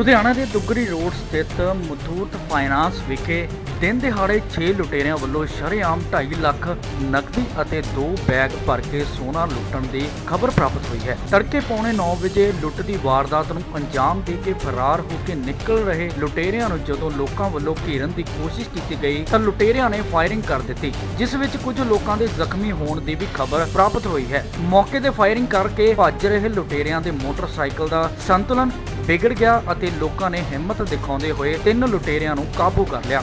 ਲੁਧਿਆਣਾ ਦੇ ਦੁੱਗਰੀ ਰੋਡ ਸਥਿਤ ਮੁਥੂਟ ਫਾਈਨਾਂਸ ਵਿਖੇ ਦਿਨ ਦਿਹਾੜੇ 6 ਲੁਟੇਰਿਆਂ ਵੱਲੋਂ ਸ਼ਰੇਆਮ 2.5 ਲੱਖ ਨਕਦੀ ਅਤੇ ਦੋ ਬੈਗ ਭਰ ਕੇ ਸੋਨਾ ਲੁੱਟਣ ਦੀ ਖਬਰ ਪ੍ਰਾਪਤ ਹੋਈ ਹੈ। ਤੜਕੇ ਪੌਣੇ 9 ਵਜੇ ਲੁੱਟ ਦੀ ਵਾਰਦਾਤ ਨੂੰ ਅੰਜਾਮ ਦੇ ਕੇ ਫਰਾਰ ਹੋ ਕੇ ਨਿਕਲ ਰਹੇ ਲੁਟੇਰਿਆਂ ਨੂੰ ਜਦੋਂ ਲੋਕਾਂ ਵੱਲੋਂ ਘੇਰਨ ਦੀ ਕੋਸ਼ਿਸ਼ ਕੀਤੀ ਗਈ ਤਾਂ ਲੁਟੇਰਿਆਂ ਨੇ ਫਾਇਰਿੰਗ ਕਰ ਦਿੱਤੀ, ਜਿਸ ਵਿੱਚ ਕੁਝ ਲੋਕਾਂ ਦੇ ਜ਼ਖਮੀ ਹੋਣ ਦੀ ਵੀ ਖਬਰ ਪ੍ਰਾਪਤ ਹੋਈ ਹੈ। ਮੌਕੇ ਤੇ ਫਾਇਰਿੰਗ ਕਰਕੇ ਭੱਜ ਰਹੇ ਲੁਟੇਰਿਆਂ ਦੇ ਮੋਟਰਸਾਈਕਲ ਦਾ ਸੰਤੁਲਨ ਵਿਗੜ ਗਿਆ ਅਤੇ ਲੋਕਾਂ ਨੇ ਹਿੰਮਤ ਦਿਖਾਉਂਦੇ ਹੋਏ ਤਿੰਨ ਲੁਟੇਰਿਆਂ ਨੂੰ ਕਾਬੂ ਕਰ ਲਿਆ।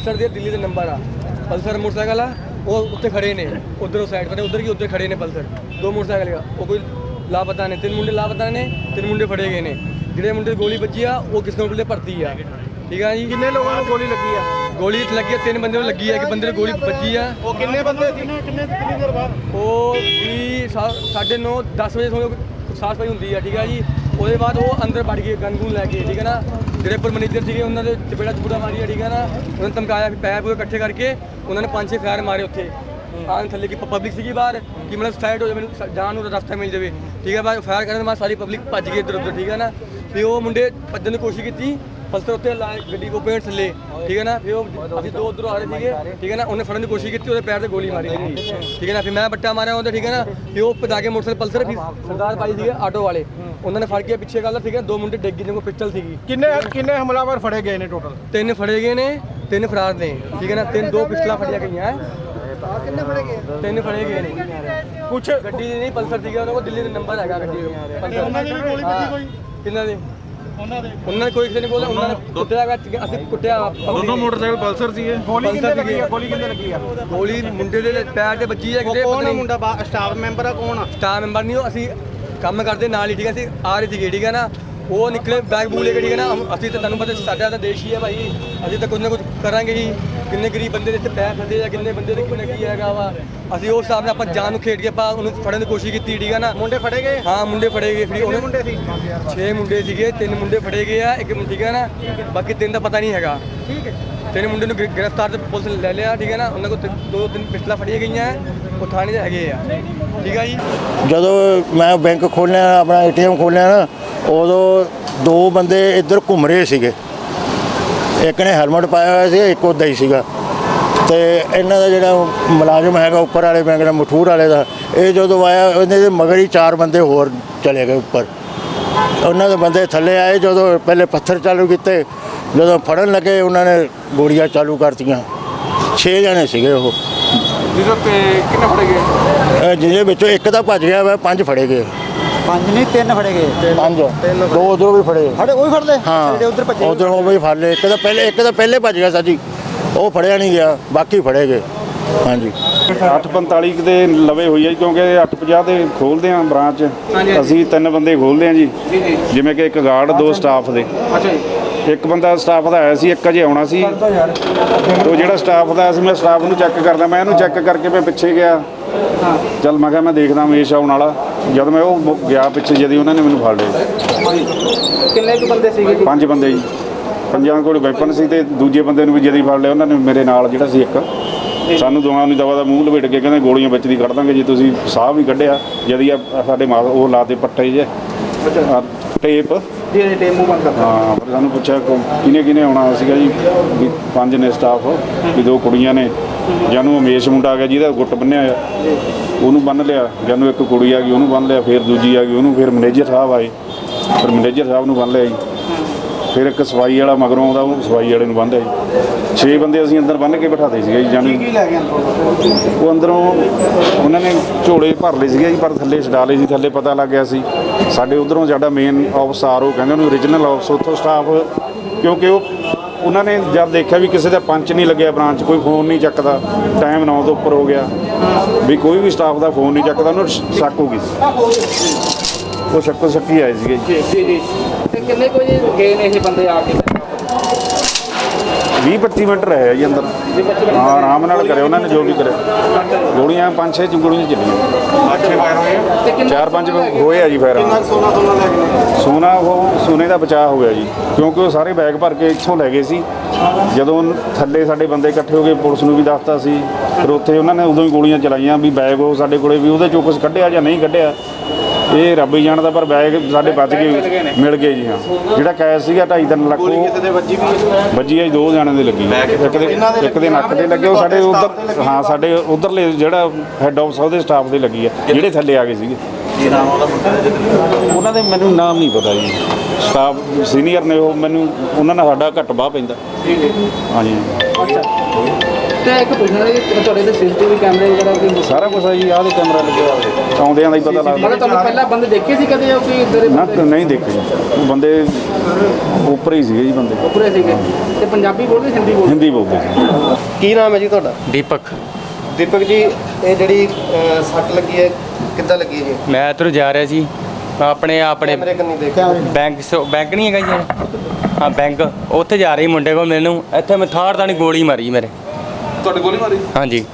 ਪਲਸਰ ਦੇ ਦਿੱਲੀ ਦੇ ਨੰਬਰ ਆ। ਪਲਸਰ ਮੋਟਰਸਾਈਕਲ ਆ ਉਹ ਉੱਤੇ ਖੜੇ ਨੇ। ਉਧਰੋਂ ਸਾਈਡ ਤੇ ਉਧਰ ਕੀ ਉੱਧਰ ਖੜੇ ਨੇ ਪਲਸਰ। ਦੋ ਮੋਟਰਸਾਈਕਲ ਆ ਉਹ ਕੋਈ ਲਾਪਤਾ ਨੇ। ਤਿੰਨ ਮੁੰਡੇ ਲਾਪਤਾ ਨੇ ਤਿੰਨ ਮੁੰਡੇ ਫੜੇ ਗਏ ਨੇ। ਜਿਹੜੇ ਮੁੰਡੇ ਦੀ ਗੋਲੀ ਵੱਜੀ ਆ ਉਹ ਕਿਸ ਕੰਪਨੀ ਭਰਤੀ ਆ। ਠੀਕ ਆ ਜੀ? ਕਿੰਨੇ ਲੋਕਾਂ ਨੂੰ ਗੋਲੀ ਲੱਗੀ ਆ? ਗੋਲੀ ਤੇ ਲੱਗੀ ਆ ਤਿੰਨ ਬੰਦੇ ਨੂੰ ਲੱਗੀ ਆ ਇੱਕ ਬੰਦੇ ਨੂੰ ਗੋਲੀ ਵੱਜੀ ਆ। ਉਹ ਕਿੰਨੇ ਬੰਦੇ ਸੀ? ਕਿੰਨੇ ਕਿੰਨੇ ਦੇਰ ਬਾਅਦ? ਉਹ ਵੀ 9:30 10 ਵਜੇ ਸੋਏ ਸਾਫ਼ ਸਫ਼ਾਈ ਹੁੰਦੀ ਆ ਠੀਕ ਆ ਜੀ? ਉਹਦੇ ਬਾਅਦ ਉਹ ਅੰਦਰ ਵੜ ਗਏ ਗਨ ਗੁਨ ਲੈ ਕੇ ਠੀਕ ਹੈ ਨਾ? ਜਿਹੜੇ ਉੱਪਰ ਮੈਨੇਜਰ ਸੀਗੇ, ਉਹਨਾਂ ਦੇ ਚਪੇੜਾ ਚਪੂੜਾ ਮਾਰੀ ਠੀਕ ਹੈ ਨਾ, ਉਹਨਾਂ ਨੇ ਧਮਕਾਇਆ ਵੀ ਪੈਰ ਪੂਰੇ ਇਕੱਠੇ ਕਰਕੇ ਉਹਨਾਂ ਨੇ ਪੰਜ ਛੇ ਫਾਇਰ ਮਾਰੇ ਉੱਥੇ। ਆਨ ਥੱਲੇ ਕੀ ਪਬਲਿਕ ਸੀਗੀ ਬਾਹਰ, ਕਿ ਮਤਲਬ ਸਾਈਡ ਹੋ ਜਾਵੇ, ਮੈਨੂੰ ਜਾਣ ਨੂੰ ਰਸਤਾ ਮਿਲ ਜਾਵੇ। ਠੀਕ ਹੈ ਬਾਅਦ ਫਾਇਰ ਕਰਨ ਦੇ ਬਾਅਦ ਸਾਰੀ ਪਬਲਿਕ ਭੱਜ ਗਈ ਇੱਧਰ ਉੱਧਰ ਠੀਕ ਹੈ ਨਾ। ਫਿਰ ਉਹ ਮੁੰਡੇ ਭੱਜਣ ਦੀ ਕੋਸ਼ਿਸ਼ ਕੀਤੀ ਪਲਸਰ ਉੱਤੇ ਲਾ ਗੱਡੀ ਕੋ ਪੇਂਟ ਥੱਲੇ ਠੀਕ ਹੈ ਨਾ? ਫਿਰ ਉਹ ਅਸੀਂ ਦੋ ਉਧਰੋਂ ਆ ਰਹੇ ਸੀਗੇ ਠੀਕ ਹੈ ਨਾ? ਉਹਨੇ ਫੜਨ ਦੀ ਕੋਸ਼ਿਸ਼ ਕੀਤੀ ਉਹਦੇ ਪੈਰ ਤੇ ਗੋਲੀ ਮਾਰੀ ਦਿੱਤੀ ਠੀਕ ਹੈ ਨਾ? ਫਿਰ ਮੈਂ ਬੱਟਾ ਮਾਰਿਆ ਉਹਦੇ ਠੀਕ ਹੈ ਨਾ? ਫਿਰ ਉਹ ਪਤਾ ਕੇ ਮੋਟਰਸਾਈਕਲ ਪਲਸਰ ਫਿਰ ਸਰਦਾਰ ਭਾਈ ਸੀਗੇ ਆਟੋ ਵਾਲੇ। ਉਹਨਾਂ ਨੇ ਫੜ ਕੇ ਪਿੱਛੇ ਗੱਲ ਠੀਕ ਹੈ ਦੋ ਮੁੰਡੇ ਡਿੱਗ ਗਏ ਜਿਹਨਾਂ ਕੋਲ ਪਿਸਟਲ ਸੀਗੀ। ਕਿੰਨੇ ਕਿੰਨੇ ਹਮਲਾਵਰ ਫੜੇ ਗਏ ਨੇ ਟੋਟਲ ਤਿੰਨ ਫੜੇ ਗਏ ਨੇ ਤਿੰਨ ਫਰਾਰ ਨੇ ਠੀਕ ਹੈ ਨਾ? ਤਿੰਨ ਦੋ ਪਿਸਟਲਾਂ ਫੜੀਆਂ ਗਈਆਂ ਕਿੰਨੇ ਫੜੇ ਗਏ? ਤਿੰਨ ਫੜੇ ਗਏ ਨੇ। ਕੁਛ ਗੱਡੀ ਦੀ ਨਹੀਂ ਪਲਸਰ ਸੀਗਾ ਉਹਨਾਂ ਕੋਲ ਦਿੱਲੀ ਦਾ ਨੰਬਰ ਹੈਗਾ ਗੱਡੀ ਦਾ। ਪਲਸਰ ਉਹਨਾਂ ਦੀ ਵੀ ਗੋਲੀ ਵੱਜੀ ਕੋਈ? ਕਿੰਨਾਂ ਦੇ? ਉਹਨਾਂ ਦੇ ਉਹਨਾਂ ਨੇ ਕੋਈ ਕਿਸੇ ਨੇ ਬੋਲਿਆ ਉਹਨਾਂ ਨੇ ਕੁੱਟਿਆ ਗਾ, ਅਸੀਂ ਕੁੱਟਿਆ ਦੋਨੋਂ ਮੋਟਰਸਾਈਕਲ ਪਲਸਰ ਸੀਗੇ। ਗੋਲੀ ਕਿੰਨੇ ਲੱਗੀ ਆ। ਗੋਲੀ ਕਿੰਨੇ ਲੱਗੀ ਆ? ਗੋਲੀ ਮੁੰਡੇ ਦੇ ਪੈਰ ਤੇ ਵੱਜੀ ਹੈ ਕਿਤੇ ਕੌਣ ਮੁੰਡਾ? ਸਟਾਫ ਮੈਂਬਰ ਆ ਕੌਣ ਆ? ਸਟਾਫ ਮੈਂਬਰ ਨਹੀਂ ਉਹ ਅਸੀਂ ਕੰਮ ਕਰਦੇ ਨਾਲ ਹੀ ਠੀਕ ਹੈ ਅਸੀਂ ਆ ਰਹੇ ਸੀਗੇ ਠੀਕ ਹੈ ਨਾ? ਉਹ ਨਿਕਲੇ ਬੈਗ ਬੂਗ ਲੈ ਕੇ ਠੀਕ ਹੈ ਨਾ? ਹਮ- ਅਸੀਂ ਤਾਂ ਤੁਹਾਨੂੰ ਪਤਾ ਸਾਡਾ ਤਾਂ ਦੇਸ਼ ਹੀ ਹੈ ਭਾਈ। ਅਸੀਂ ਤਾਂ ਕੁਝ ਨਾ ਕੁਝ ਕਰਾਂਗੇ ਹੀ ਕਿੰਨੇ ਗਰੀਬ ਬੰਦੇ ਦੇ ਇੱਥੇ ਪੈਰ ਫਸਦੇ ਆ ਕਿੰਨੇ ਬੰਦੇ ਦੇ ਕਿੰਨੇ ਕੀ ਹੈਗਾ ਵਾ। ਅਸੀਂ ਉਸ ਹਿਸਾਬ ਨਾਲ ਆਪਾਂ ਜਾਨ ਨੂੰ ਖੇਡ ਕੇ ਆਪਾਂ ਉਹਨੂੰ ਫੜਨ ਦੀ ਕੋਸ਼ਿਸ਼ ਕੀਤੀ ਠੀਕ ਹੈ ਨਾ? ਮੁੰਡੇ ਫੜੇ ਗਏ? ਹਾਂ ਮੁੰਡੇ ਫੜੇ ਗਏ ਫਿਰ ਉਹਨੇ ਮੁੰਡੇ ਸੀ? 6 ਮੁੰਡੇ ਸੀਗੇ ਤਿੰਨ ਮੁੰਡੇ ਫੜੇ ਗਏ ਆ ਇੱਕ ਠੀਕ ਹੈ ਨਾ? ਬਾਕੀ ਤਿੰਨ ਦਾ ਪਤਾ ਨਹੀਂ ਹੈਗਾ। ਠੀਕ ਹੈ। ਤਿੰਨ ਮੁੰਡੇ ਨੂੰ ਗ੍ਰਿ- ਗ੍ਰਿਫਤਾਰ ਤੇ ਪੁਲਿਸ ਨੇ ਲੈ ਲਿਆ ਠੀਕ ਹੈ ਨਾ? ਉਹਨਾਂ ਕੋਲ ਤਿੰਨ- ਦੋ ਤਿੰਨ ਪਿਸਟਲਾਂ ਫੜੀਆਂ ਗਈਆਂ ਉਹ ਥਾਣੇ 'ਚ ਹੈਗੇ ਆ। ਠੀਕ ਆ ਜੀ? ਜਦੋਂ ਮੈਂ ਬੈਂਕ ਖੋਲ੍ਹਿਆ ਆਪਣਾ ਏਟੀਐਮ ਖੋਲ੍ਹਿਆ ਨਾ ਉਦੋਂ ਦੋ ਬੰਦੇ ਇੱਧਰ ਘੁੰਮ ਰਹੇ ਸੀਗੇ। ਇੱਕ ਨੇ ਹੈਲਮਟ ਪਾਇਆ ਹੋਇਆ ਸੀ ਇੱਕ ਉੱਦਾਂ ਹੀ ਸੀਗਾ। ਤੇ ਇਹਨਾਂ ਦਾ ਜਿਹੜਾ ਮੁਲਾਜ਼ਮ ਹੈਗਾ ਉੱਪਰ ਵਾਲੇ ਬੈਂਕ ਦਾ ਮਠੂਰ ਵਾਲੇ ਦਾ ਇਹ ਜਦੋਂ ਆਇਆ ਉਹਦੇ ਦੇ ਮਗਰ ਹੀ ਚਾਰ ਬੰਦੇ ਹੋਰ ਚਲੇ ਗਏ ਉੱਪਰ। ਉਹਨਾਂ ਦੇ ਬੰਦੇ ਥੱਲੇ ਆਏ ਜਦੋਂ ਪਹਿਲੇ ਪੱਥਰ ਚਾਲੂ ਕੀਤੇ ਜਦੋਂ ਫੜਨ ਲੱਗੇ ਉਹਨਾਂ ਨੇ ਗੋਲੀਆਂ ਚਾਲੂ ਕਰਤੀਆਂ। 6 ਜਣੇ ਸੀਗੇ ਉਹ। ਜਿਹਦੇ ਤੇ ਕਿੰਨੇ ਫੜੇ ਗਏ? ਜਿਹਦੇ ਵਿੱਚੋਂ ਇੱਕ ਤਾਂ ਭੱਜ ਗਿਆ ਵਾ ਪੰਜ ਫੜੇ ਗਏ। ਪੰਜ ਨਹੀਂ ਤਿੰਨ ਫੜੇ ਗਏ। ਪੰਜ। ਦੋ ਉਧਰੋਂ ਵੀ ਫੜੇ। ਫੜੇ ਉਹ ਹੀ ਫੜ ਲਏ ਹਾਂ ਜਿਹੜੇ ਉਧਰ ਭੱਜੇ ਉਧਰ ਵੀ ਫੜ ਲਏ। ਇੱਕ ਤਾਂ ਪਹਿਲੇ ਇੱਕ ਤਾਂ ਪਹਿਲੇ ਭੱਜ ਗਿਆ ਸਾਜੀ ਉਹ ਫੜਿਆ ਨਹੀਂ ਗਿਆ। ਬਾਕੀ ਫੜੇ ਗਏ। ਹਾਂਜੀ। 845 ਦੇ ਲਵੇ ਹੋਈ ਹੈ ਕਿਉਂਕਿ 850 ਦੇ ਖੋਲਦੇ ਆਂ ਬ੍ਰਾਂਚ। ਅਸੀਂ ਤਿੰਨ ਬੰਦੇ ਖੋਲਦੇ ਆਂ ਜੀ। ਜਿਵੇਂ ਕਿ ਇੱਕ ਗਾਰਡ ਦੋ ਸਟਾਫ ਦੇ। ਅੱਛਾ ਜੀ। ਇੱਕ ਬੰਦਾ ਸਟਾਫ ਦਾ ਆਇਆ ਸੀ ਇੱਕ ਅਜੇ ਆਉਣਾ ਸੀ। ਤੇ ਉਹ ਜਿਹੜਾ ਸਟਾਫ ਦਾ ਸੀ ਮੈਂ ਸਟਾਫ ਨੂੰ ਚੈੱਕ ਕਰਦਾ। ਮੈਂ ਇਹਨੂੰ ਚੈੱਕ ਕਰਕੇ ਮੈਂ ਪਿੱਛੇ ਗਿਆ। ਚੱਲ ਮੈਂ ਕਿਹਾ ਮੈਂ ਦੇਖਦਾ ਹਮੇਸ਼ ਆਉਣ ਵਾਲਾ। ਜਦ ਮੈਂ ਉਹ ਗਿਆ ਪਿੱਛੇ ਜਦੀ ਉਹਨਾਂ ਨੇ ਮੈਨੂੰ ਫੜ ਲਿਆ। ਕਿੰਨੇ ਕੁ ਬੰਦੇ ਸੀਗੇ ਜੀ? ਪੰਜ ਬੰਦੇ ਜੀ। ਪੰਜਾਂ ਕੋਲ ਵੈਪਨ ਸੀ ਤੇ ਦੂਜੇ ਬੰਦੇ ਨੂੰ ਵੀ ਜਦੀ ਫੜ ਲਿਆ ਉਹਨਾਂ ਨੇ ਮੇਰੇ ਨਾਲ ਜਿਹੜਾ ਸੀ ਇੱਕ। ਸਾਨੂੰ ਦੋਵਾਂ ਨੂੰ ਦਵਾ ਦਾ ਮੂੰਹ ਲਪੇਟ ਕੇ ਕਹਿੰਦੇ ਗੋਲੀਆਂ ਵਿੱਚ ਦੀ ਕੱਢ ਦਾਂਗੇ ਜੀ ਤੁਸੀਂ ਸਾਹ ਵੀ ਕੱਢਿਆ। ਜਦੀ ਸਾਡੇ ਮਾਰ ਉਹ ਲਾਤੇ ਪੱਟੇ ਜੇ। ਟੇਪ ਜੀ ਜੀ ਟੇਮੂ ਬੰਦ ਕਰਦਾ ਹਾਂ ਫਿਰ ਸਾਨੂੰ ਪੁੱਛਿਆ ਕੋ- ਕਿਹਨੇ ਕਿਹਨੇ ਆਉਣਾ ਸੀਗਾ ਜੀ? ਵੀ ਪੰਜ ਨੇ ਸਟਾਫ ਵੀ ਦੋ ਕੁੜੀਆਂ ਨੇ। ਜਾਨੂੰ ਉਮੇਸ਼ ਮੁੰਡਾ ਆ ਗਿਆ ਜਿਹਦਾ ਗੁੱਟ ਬੰਨਿਆ ਆ ਉਹਨੂੰ ਬੰਨ ਲਿਆ। ਜਾਨੂੰ ਇੱਕ ਕੁੜੀ ਆ ਗਈ ਉਹਨੂੰ ਬੰਨ ਲਿਆ। ਫਿਰ ਦੂਜੀ ਆ ਗਈ ਉਹਨੂੰ ਫਿਰ ਮੈਨੇਜਰ ਸਾਹਿਬ ਆਏ। ਫਿਰ ਮੈਨੇਜਰ ਸਾਹਿਬ ਨੂੰ ਬੰਨ ਲਿਆ ਜੀ। ਫਿਰ ਇੱਕ ਸਵਾਈ ਵਾਲਾ ਮਗਰੋਂ ਆਉਂਦਾ ਉਹ ਸਵਾਈ ਵਾਲੇ ਨੂੰ ਬੰਨ੍ਹ ਲਿਆ ਜੀ। ਛੇ ਬੰਦੇ ਅਸੀਂ ਅੰਦਰ ਬੰਨ ਕੇ ਬਿਠਾਦੇ ਸੀਗੇ ਜੀ ਜਾਨੂੰ। ਕੀ ਲੈ ਗਏ ਉਹ ਅੰਦਰੋਂ ਉਹਨਾਂ ਨੇ ਝੋਲੇ ਭਰ ਲਏ ਸੀਗੇ ਜੀ ਪਰ ਥੱਲੇ ਛਡਾ ਲਏ ਸੀ ਥੱਲੇ ਪਤਾ ਲੱਗ ਗਿਆ ਸੀ। ਸਾਡੇ ਉਧਰੋਂ ਸਾਡਾ ਮੇਨ ਆਫਿਸ ਆਰ ਉਹ ਕਹਿੰਦੇ ਉਹਨੂੰ origignal ਆਫਿਸ ਉੱਥੋਂ ਸਟਾਫ ਕਿਉਂਕਿ ਉਹ, ਉਹਨਾਂ ਨੇ ਜਦ ਦੇਖਿਆ ਵੀ ਕਿਸੇ ਦਾ ਪੰਚ ਨਹੀਂ ਲੱਗਿਆ ਬ੍ਰਾਂਚ ਕੋਈ ਫੋਨ ਨਹੀਂ ਚੱਕਦਾ ਟਾਈਮ 9 ਤੋਂ ਉੱਪਰ ਹੋ ਗਿਆ, ਵੀ ਕੋਈ ਵੀ ਸਟਾਫ ਦਾ ਫੋਨ ਨਹੀਂ ਚੱਕਦਾ, ਉਹਨੂੰ ਸ਼ੱਕ ਹੋ ਗਈ ਉਹ ਸ਼ੱਕੋ ਸ਼ੱਕੀ ਆਏ ਸੀਗੇ ਜੀ। ਜੀ ਜੀ ਤੇ ਕਿੰਨੇ ਕੁ ਗਏ ਨੇ ਇਹ ਬੰਦੇ ਆ ਕੇ? 20 25 ਮਿੰਟ ਰਹੇ ਜੀ ਅੰਦਰ। ਹਾਂ ਆਰਾਮ ਨਾਲ ਕਰੇ ਉਹਨਾਂ ਨੇ ਜੋ ਵੀ ਕਰਿਆ। ਗੋਲੀਆਂ ਪੰਜ ਛੇ ਗੋਲੀਆਂ ਚੱਲੀਆਂ। ਫਾਇਰ ਹੋਏ ਚਾਰ ਪੰਜ ਹੋਏ ਆ ਜੀ ਫੇਰ ਕਿੰਨਾ ਕੁ ਸੋਨਾ ਸੋਨਾ ਲੈ ਗਏ? ਨੇ ਸੋਨਾ ਉਹ ਸੋਨੇ ਦਾ ਬਚਾਅ ਹੋ ਗਿਆ ਜੀ ਕਿਉਂਕਿ ਉਹ ਸਾਰੇ ਬੈਗ ਭਰ ਕੇ ਇੱਥੋਂ ਲੈ ਗਏ ਸੀ। ਜਦੋਂ ਥੱਲੇ ਸਾਡੇ ਬੰਦੇ ਇਕੱਠੇ ਹੋ ਗਏ ਪੁਲਿਸ ਨੂੰ ਵੀ ਦੱਸਤਾ ਸੀ। ਫਿਰ ਉੱਥੇ ਉਹਨਾਂ ਨੇ ਉਦੋਂ ਹੀ ਗੋਲੀਆਂ ਚਲਾਈਆਂ ਵੀ ਬੈਗ ਉਹ ਸਾਡੇ ਕੋਲੇ ਵੀ ਉਹਦੇ ਚੋਂ ਕੁਝ ਕੱਢਿਆ ਜਾਂ ਨਹੀਂ ਕੱਢਿਆ। ਇਹ ਰੱਬ ਹੀ ਜਾਣਦਾ ਪਰ ਬੈਗ ਸਾਡੇ ਬਚ ਗਏ ਮਿਲ ਗਏ ਜੀ ਹਾਂ। ਜਿਹੜਾ ਕੈਸ਼ ਸੀਗਾ 2.5 ਲੱਖ ਗੋਲੀ ਕਿਸੇ ਦੇ ਵੱਜੀ ਵੀ। ਵੱਜੀ ਆ ਜੀ ਦੋ ਜਾਣੇ ਦੇ ਲੱਗੀ। ਇੱਕ ਦੇ ਇੱਕ ਦੇ ਨੱਕ ਤੇ ਲੱਗੇ ਉਹ ਸਾਡੇ ਉਧਰ ਹਾਂ ਸਾਡੇ ਉਧਰਲੇ ਜਿਹੜਾ ਹੈੱਡ ਆਫਿਸ ਉਹਦੇ ਸਟਾਫ ਦੇ ਲੱਗੀ ਆ ਜਿਹੜੇ ਥੱਲੇ ਆ ਗਏ ਸੀਗੇ। ਦਾ ਉਹਨਾਂ ਦੇ ਮੈਨੂੰ ਨਾਮ ਨਹੀਂ ਪਤਾ ਜੀ। ਸਟਾਫ ਸੀਨੀਅਰ ਨੇ ਉਹ ਮੈਨੂੰ ਉਹਨਾਂ ਨਾਲ ਸਾਡਾ ਘੱਟ ਬਾਹ ਪੈਂਦਾ। ਹਾਂਜੀ। ਤੇ ਇੱਕ ਪੁੱਛਣਾ ਹੈ ਕਿ ਤੁਹਾਡੇ ਦੇ ਸੀਸੀਟੀਵੀ ਕੈਮਰੇ ਵਗੈਰਾ ਕੋਈ ਸਾਰਾ ਕੁਝ ਆ ਜੀ ਆਹ ਦੇ ਕੈਮਰਾ ਲੱਗਿਆ ਹੋਇਆ ਆਉਂਦਿਆਂ ਦਾ ਹੀ ਪਤਾ ਮਤਲਬ ਲੱਗਦਾ ਤੁਹਾਨੂੰ ਪਹਿਲਾਂ ਬੰਦੇ ਦੇਖੇ ਸੀ ਕਦੇ ਉਹ ਕੋਈ ਇਧਰ ਨਾ ਨਹੀਂ ਦੇਖੇ ਜੀ। ਉਹ ਬੰਦੇ ਉੱਪਰ ਹੀ ਸੀਗੇ ਜੀ ਬੰਦੇ। ਉੱਪਰੇ ਸੀਗੇ। ਤੇ ਪੰਜਾਬੀ ਬੋਲਦੇ ਹਿੰਦੀ ਬੋਲਦੇ? ਹਿੰਦੀ ਬੋਲਦੇ ਸੀ। ਕੀ ਨਾਮ ਹੈ ਜੀ ਤੁਹਾਡਾ? ਦੀਪਕ। ਦੀਪਕ ਜੀ ਇਹ ਜਿਹੜੀ ਅਹ, ਸੱਟ ਲੱਗੀ ਹੈ ਕਿੱਦਾਂ ਲੱਗੀ ਹੈ ਜੀ ਮੈਂ ਇੱਧਰੋਂ ਜਾ ਰਿਹਾ ਸੀ ਆਪਣੇ ਆਪਣੇ ਕੈਮਰੇ ਕੰਨੀ ਦੇਖ? ਬੈਂਕ ਸੋ- ਬੈਂਕ ਨਹੀਂ ਹੈਗਾ ਜੀ ਹਾਂ ਬੈਂਕ। ਉੱਥੇ ਜਾ ਰਹੀ ਮੁੰਡੇ ਕੋਲ ਮੈਨੂੰ। ਇੱਥੇ ਮੈਂ ਥਾੜ ਤਾਣੀ ਗੋਲੀ ਮਾਰੀ ਮੇਰੇ। ਤੁਹਾਡੀ ਗੋਲੀ ਮਾਰੀ? ਹਾਂਜੀ।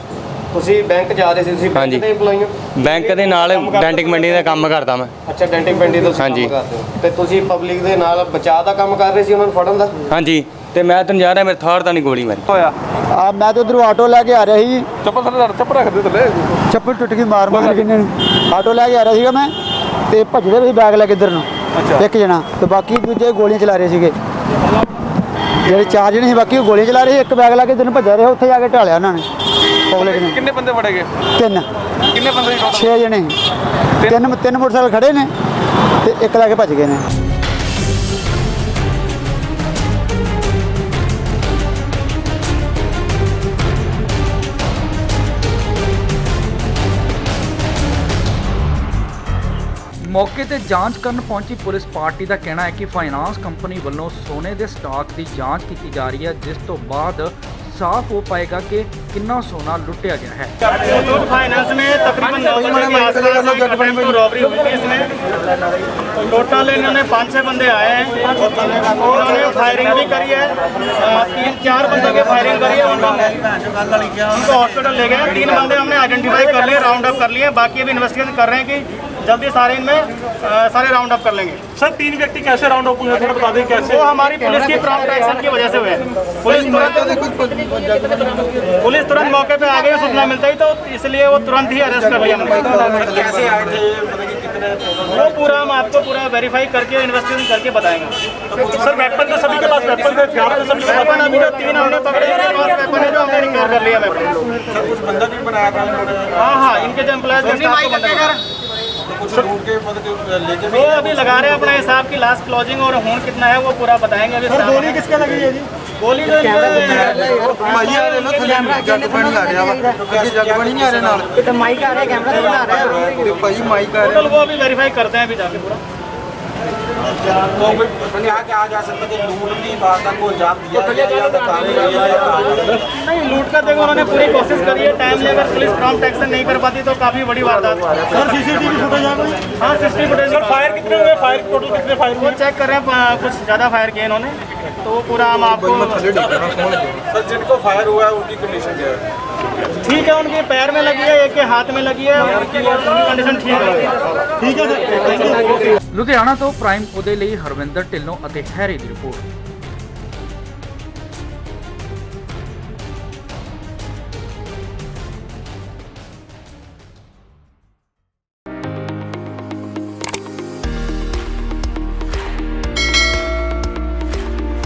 ਤੁਸੀਂ ਬੈਂਕ ਜਾ ਰਹੇ ਸੀ ਤੁਸੀਂ ਬੈਂਕ ਹਾਂਜੀ। ਦੇ EMPLOYE ਹੋ? ਬੈਂਕ ਦੇ ਨਾਲ ਡੈਂਟਿਕ ਮੰਡੀ ਦਾ ਕੰਮ ਕਰਦਾ ਮੈਂ। ਅੱਛਾ ਡੈਂਟਿੰਗ ਪੈਂਡੀ ਤੋਂ ਤੁਸੀਂ ਹਾਂਜੀ। ਕੰਮ ਕਰਦੇ ਹੋ। ਤੇ ਤੁਸੀਂ ਪਬਲਿਕ ਦੇ ਨਾਲ ਬਚਾਅ ਦਾ ਕੰਮ ਕਰ ਰਹੇ ਸੀ ਉਹਨਾਂ ਨੂੰ ਫੜਨ ਦਾ? ਹਾਂਜੀ। ਤੇ ਮੈਂ ਤੈਨੂੰ ਜਾ ਰਿਹਾ ਮੇਰੇ ਥਾੜ ਤਾਣੀ ਗੋਲੀ ਮਾਰੀ। ਆ ਮੈਂ ਤਾਂ ਉਧਰੋਂ ਆਟੋ ਲੈ ਕੇ ਆ ਰਿਹਾ ਸੀ। ਚੱਪਲ ਥੱਲੇ ਚੱਪਲ ਰੱਖ ਦੇ ਥੱਲੇ। ਚੱਪਲ ਟੁੱਟ ਗਈ ਮਾਰ ਮਾਰ ਕੇ। ਇਹਨਾਂ ਨੂੰ ਆਟੋ ਲੈ ਕੇ ਆ ਰਿਹਾ ਸੀਗਾ ਮੈਂ ਤੇ ਭੱਜਦੇ ਵੀ ਬੈਗ ਲੈ ਕੇ ਇੱਧਰ ਨੂੰ। ਇੱਕ ਜਣਾ ਤੇ ਬਾਕੀ ਦੂਜੇ ਗੋਲੀਆਂ ਚਲਾ ਰਹੇ ਸੀਗੇ। ਜਿਹੜੇ ਚਾਰ ਜਣੇ ਸੀ ਬਾਕੀ ਉਹ ਗੋਲੀਆਂ ਚਲਾ ਰਹੇ ਸੀ ਇੱਕ ਬੈਗ ਲੈ ਕੇ ਇੱਧਰ ਨੂੰ ਭੱਜਾ ਰਿਹਾ ਉੱਥੇ ਜਾ ਕੇ ਢਾਲਿਆ ਉਹਨਾਂ ਨੇ ਪਬਲਿਕ ਨੇ। ਕਿੰਨੇ ਬੰਦੇ ਫੜੇ ਗਏ? ਤਿੰਨ। ਕਿੰਨੇ ਬੰਦੇ ਛੇ ਜਣੇ। ਤਿੰਨ ਤਿੰਨ ਮੋਟਰਸਾਈਕਲ ਖੜੇ ਨੇ ਤੇ ਇੱਕ ਲੈ ਕੇ ਭੱਜ ਗਏ ਨੇ। ਮੌਕੇ ਤੇ ਜਾਂਚ ਕਰਨ ਪਹੁੰਚੀ ਪੁਲਿਸ ਪਾਰਟੀ ਦਾ ਕਹਿਣਾ ਹੈ ਕਿ ਫਾਈਨਾਂਸ ਕੰਪਨੀ ਵੱਲੋਂ ਸੋਨੇ ਦੇ ਸਟਾਕ ਦੀ ਜਾਂਚ ਕੀਤੀ ਜਾ ਰਹੀ ਹੈ ਜਿਸ ਤੋਂ ਬਾਅਦ ਸਾਫ਼ ਹੋ ਪਾਏਗਾ ਕਿ ਕਿੰਨਾ ਸੋਨਾ ਲੁੱਟਿਆ ਗਿਆ ਹੈ मुथूट फाइनेंस में तकरीबन नौ बजे के आसपास एक अटेम्प्ट टू रॉबरी हुई थी इसमें टोटल इन्होंने पाँच छः बंदे आए हैं इन्होंने फायरिंग भी करी है अ, तीन चार बंदों की फायरिंग करी है उनको उनको हॉस्पिटल ले गए तीन बंदे हमने आइडेंटिफाई कर लिए राउंड अप कर लिए बाकी अभी इन्वेस्टिगेशन कर रहे हैं कि जल्दी सारे इनमें सारे राउंड अप कर लेंगे। सर तीन व्यक्ति कैसे राउंड अप हुए थोड़ा बता दें कैसे? वो हमारी पुलिस की प्रॉम्प्ट एक्शन की वजह से हुए पुलिस तुरंत पुलिस तुरंत मौके पे आ गई सूचना मिलता ही तो इसलिए वो तुरंत ही अरेस्ट कर लिया। कैसे आए थे? कि कितने वो पूरा हम आपको पूरा वेरीफाई करके इन्वेस्टिगेशन करके बताएँगे। सर वेपन तो सभी के पास वेपन थे हथियार तो सभी के वेपन पास अभी जो तीन हमने पकड़े हैं, इनके पास वेपन है जो हमने रिकवर कर लिया वेपन सर कुछ बंदा भी बनाया था हाँ हाँ इनके जो एम्प्लॉयज़ कुछ लूट के मतलब कि लेके वो अभी लगा रहे हैं अपने हिसाब की लास्ट क्लोजिंग और खून कितना है वो पूरा बताएंगे अभी गोली किसके लगी है जी गोली जो टोटल वो अभी वेरीफाई करते हैं अभी जाके पूरा तो कोई यहाँ के आ जा सकता कि लूट की बात को अंजाम दिया गया या बता रहे हैं या नहीं लूट कर देखो उन्होंने पूरी कोशिश करी है टाइम लेकर पुलिस प्रॉम्प्ट एक्शन नहीं कर पाती तो काफ़ी बड़ी वारदात। सर सीसीटीवी फुटेज हाँ सीसीटीवी फुटेज सर फायर कितने हुए? फायर टोटल कितने फायर वो चेक कर रहे हैं कुछ ज़्यादा फायर किए इन्होंने तो वो पूरा हम आपको सर जिनको फायर हुआ है उनकी कंडीशन क्या है? ठीक है उनके पैर में लगी है एक के हाथ में लगी है उनकी कंडीशन ठीक है। ठीक है सर ਲੁਧਿਆਣਾ ਤੋਂ ਪ੍ਰਾਈਮ ਉਹਦੇ ਲਈ ਹਰਵਿੰਦਰ ਢਿੱਲੋਂ ਅਤੇ ਹੈਰੀ ਦੀ ਰਿਪੋਰਟ।